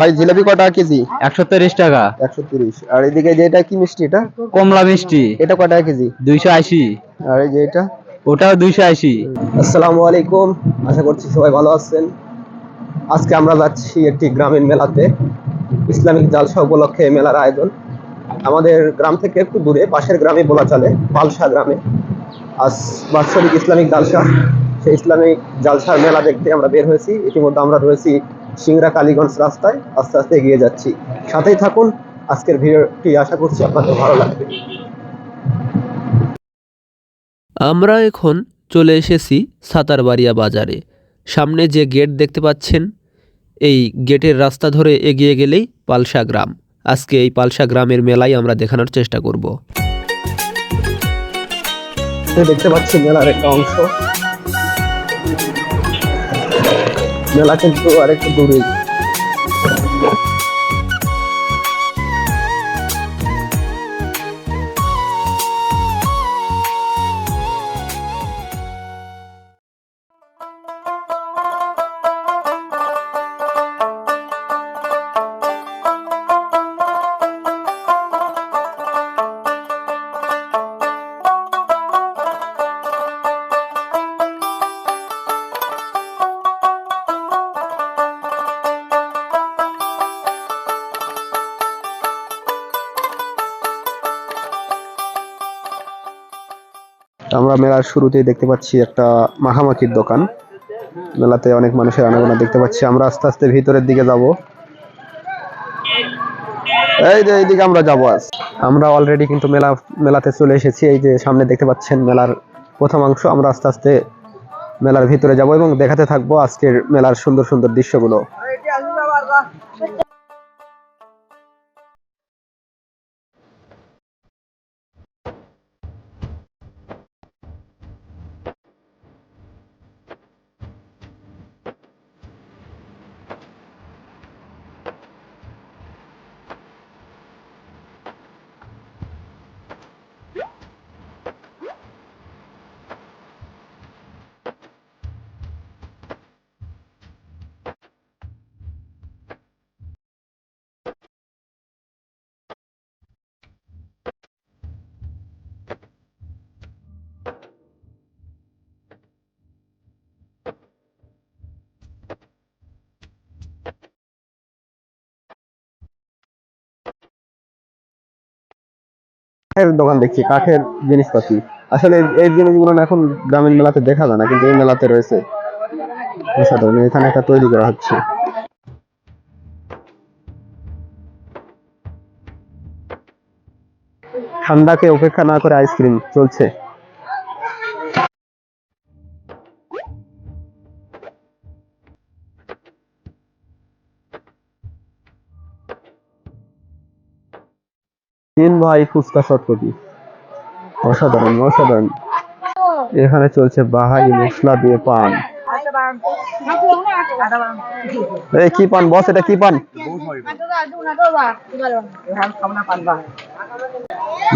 ভাই জিলাপি কত টাকা কেজি? একশো তিরিশ টাকা। একশো তিরিশ। আর এদিকে যেটা কি মিষ্টি এটা? কমলা মিষ্টি। এটা কত টাকা কেজি? দুইশো আশি। আর এই যে এটা? ওটাও দুইশো আশি। আসসালামু আলাইকুম। আশা করছি সবাই ভালো আছেন। আজকে আমরা যাচ্ছি একটি গ্রামীণ মেলাতে। ইসলামিক জালসা উপলক্ষে মেলার আয়োজন। আমাদের গ্রাম থেকে একটু দূরে পাশের গ্রামে বলা চলে পালসা গ্রামে। আজ বাৎসরিক ইসলামিক জালসা। সেই ইসলামিক জালসার মেলা দেখতে আমরা বের হয়েছি। ইতিমধ্যে আমরা রয়েছি সিংড়া কালীগঞ্জ রাস্তায় আস্তে আস্তে এগিয়ে যাচ্ছি। সাথেই থাকুন আজকের ভিডিওটি আশা করছি আপনাদের ভালো লাগবে। আমরা এখন চলে এসেছি সাতারবাড়িয়া বাজারে। সামনে যে গেট দেখতে পাচ্ছেন এই গেটের রাস্তা ধরে এগিয়ে গেলেই পালসা গ্রাম। আজকে এই পালসা গ্রামের মেলাই আমরা দেখানোর চেষ্টা করব। দেখতে পাচ্ছি মেলার একটা অংশ। মেলা কিন্তু আরেকটু দূরে। আমরা মেলার শুরুতেই দেখতে পাচ্ছি একটা মাখামাখির দোকান। মেলাতে অনেক মানুষের আনাগোনা দেখতে পাচ্ছি। আমরা আস্তে আস্তে ভিতরের দিকে যাব। এই যে এইদিকে আমরা যাব আজ। আমরা অলরেডি কিন্তু মেলা, মেলাতে চলে এসেছি। এই যে সামনে দেখতে পাচ্ছেন মেলার প্রথম অংশ। আমরা আস্তে আস্তে মেলার ভিতরে যাব এবং দেখাতে থাকব আজকের মেলার সুন্দর সুন্দর দৃশ্যগুলো। কাঠের দোকান দেখছি, কাঠের জিনিসপাতি আসলে এই- জিনিসগুলো এখন গ্রামীণ মেলাতে দেখা যায় না, কিন্তু এই মেলাতে রয়েছে। এখানে একটা তৈরি করা হচ্ছে। ঠান্ডাকে উপেক্ষা না করে আইসক্রিম চলছে। তিন ভাই ফুচকা শটকটি অসাধারণ অসাধারণ। এখানে চলছে বাহাই মশলা দিয়ে পান। কি পান? বস, এটা কি পান?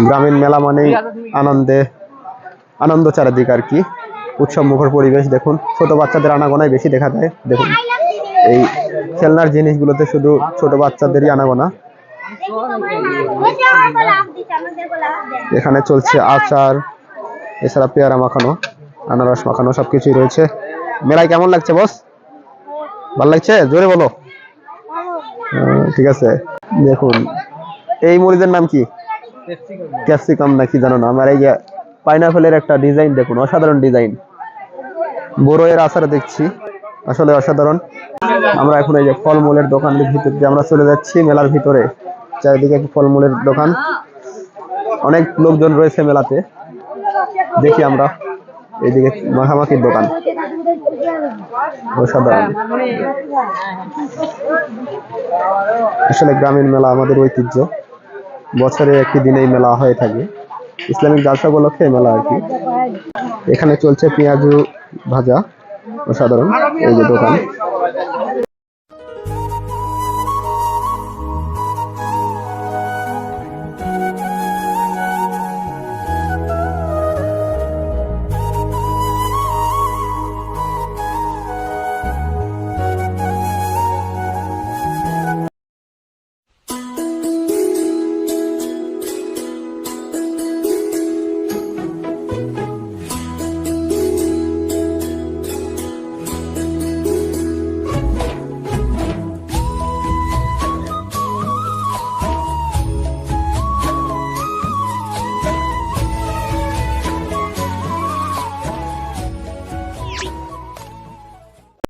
গ্রামীণ মেলা মানে আনন্দে, আনন্দ চারিদিক আর কি। উৎসব মুখর পরিবেশ, দেখুন। ছোট বাচ্চাদের আনাগোনাই বেশি দেখা যায়, দেখুন। এই খেলনার জিনিসগুলোতে শুধু ছোট বাচ্চাদেরই আনাগোনা। এখানে চলছে আচার, এছাড়া পেয়ারা মাখানো, আনারস মাখানো, সবকিছুই রয়েছে। মেলায় কেমন লাগছে, বস? ভালো লাগছে? জোরে বলো। ঠিক আছে। দেখুন, এই মরিচের নাম কি? ক্যাপসিকাম নাকি, জানো না। আমার এই যে পাইনাপেলের একটা ডিজাইন দেখুন, অসাধারণ ডিজাইন বড়য়ের আচার দেখছি, আসলে অসাধারণ। আমরা এখন এই যে ফলমূলের দোকানের ভিতর দিয়ে আমরা চলে যাচ্ছি, মেলার ভিতরে। চারিদিকে ফলমূলের দোকান। অনেক লোকজন রয়েছে মেলাতে। দেখি আমরা এইদিকে মাখামাখির দোকান। অসাধারণ। আসলে গ্রামীণ মেলা আমাদের ঐতিহ্য। বছরে একটি দিনেই মেলা হয়ে থাকে। ইসলামিক জালসা উপলক্ষে মেলা আর কি। এখানে চলছে পেঁয়াজু ভাজা। অসাধারণ। এই যে দোকান।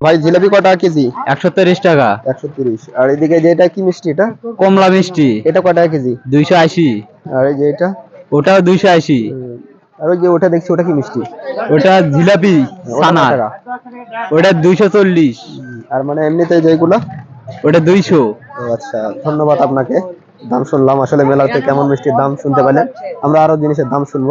ভাই জিলাপি কত টাকা কেজি? একশো তিরিশ টাকা। একশো তিরিশ। আর এদিকে যেটা কি মিষ্টি এটা? কমলা মিষ্টি। এটা কত টাকা কেজি? দুইশো আশি। আর এই যে এটা? ওটাও দুইশো আশি। উম, আর ওই যে ওটা দেখছি ওটা কি মিষ্টি? ওটা জিলাপি টাকা? ওটা দুইশো চল্লিশ। আর মানে এমনিতে যেগুলো ওটা দুইশো। ও আচ্ছা ধন্যবাদ আপনাকে। দাম শুনলাম। আসলে মেলাতে কেমন মিষ্টির দাম শুনতে পেলেন। আমরা আরও জিনিসের দাম শুনব।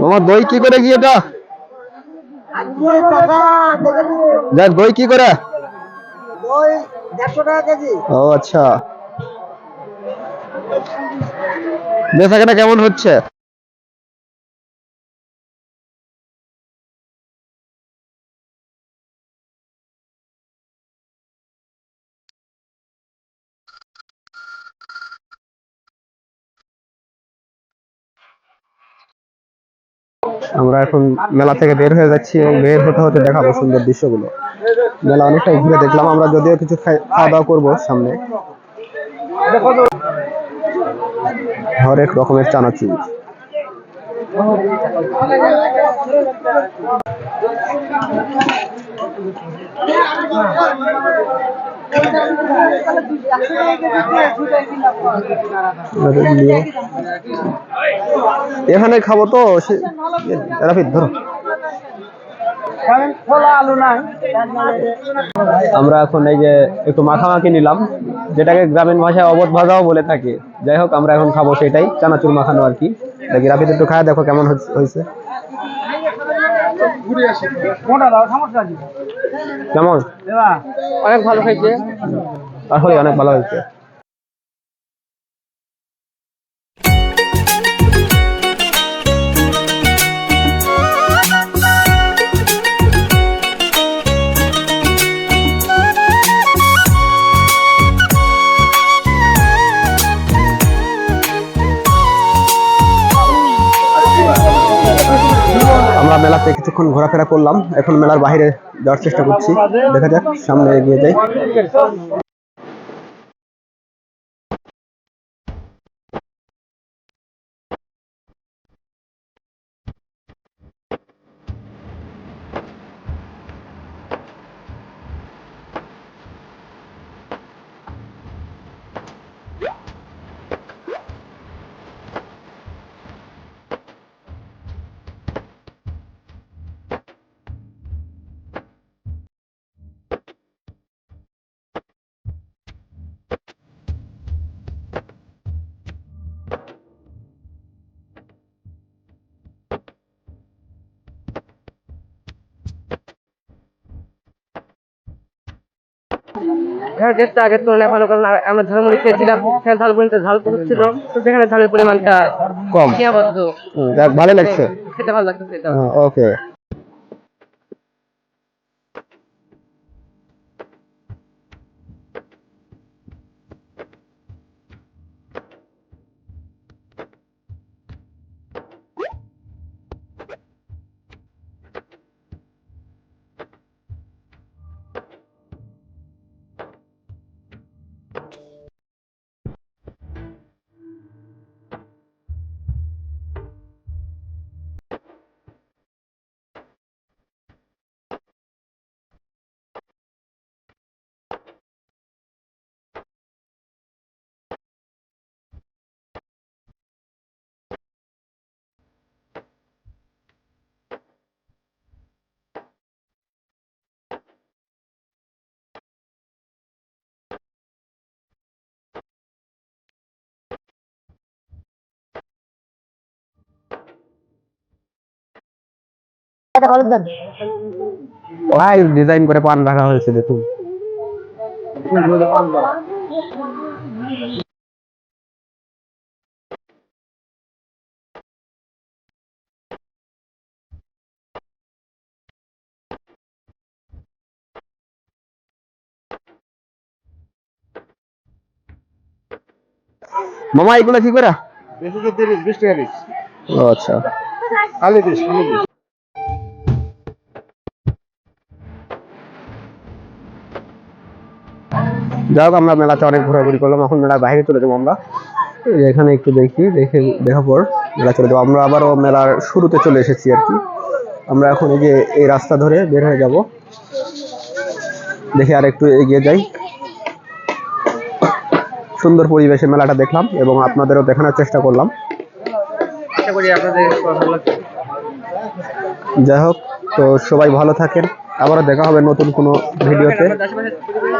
মামা, দই কি করে কি এটা? দেখ, দই কি করে? ও আচ্ছা। বেচা কেমন হচ্ছে? আমরা এখন মেলা থেকে বের হয়ে যাচ্ছি এবং বের হতে হতে দেখাবো সুন্দর দৃশ্যগুলো। মেলা অনেকটাই ঘুরে দেখলাম, আমরা যদিও কিছু খাওয়া দাওয়া করব সামনে। হরেক রকমের চানাচুর। এখানে খাব তো রাফিদ ধরো। আমরা এখন এই যে একটু মাখামাখি নিলাম যেটাকে গ্রামীণ ভাষায় অবধ ভাজাও বলে থাকে। যাই হোক আমরা এখন খাব সেটাই চানাচুর মাখানো আর কি। দেখি রাফিদ একটু খায় দেখো কেমন হয়েছে। কেমন? অনেক ভালো খাইছে। আসলে অনেক ভালো হয়েছে। মেলাতে কিছুক্ষণ ঘোরাফেরা করলাম। এখন মেলার বাইরে যাওয়ার চেষ্টা করছি। দেখা যাক, সামনে এগিয়ে যাই। হ্যাঁ টেস্টটা আগের তুলনায় ভালো কারণ আমরা ঝালমুড়ি খেয়েছিলাম। সেখানে ঝালমুড়িতে ঝাল তো সেখানে ঝালের পরিমাণটা কম। ভালো লাগছে। খেতে ভাই ডিজাইন করে পান রাখা হয়েছে দেখুন। মামা এগুলো কি করে? 230 20 টাকা আচ্ছা। খালি খালি দিস। যাই হোক আমরা মেলাতে অনেক ঘোরাঘুরি করলাম। এখন মেলার বাইরে চলে যাব আমরা। এখানে একটু দেখি দেখে দেখার পর মেলা চলে যাব। আমরা আবারও মেলার শুরুতে চলে এসেছি আর কি। আমরা এখন এই যে এই রাস্তা ধরে বের হয়ে যাব। দেখে আর একটু এগিয়ে যাই। সুন্দর পরিবেশে মেলাটা দেখলাম এবং আপনাদেরও দেখানোর চেষ্টা করলাম। যাই হোক তো সবাই ভালো থাকেন। আবারও দেখা হবে নতুন কোনো ভিডিওতে।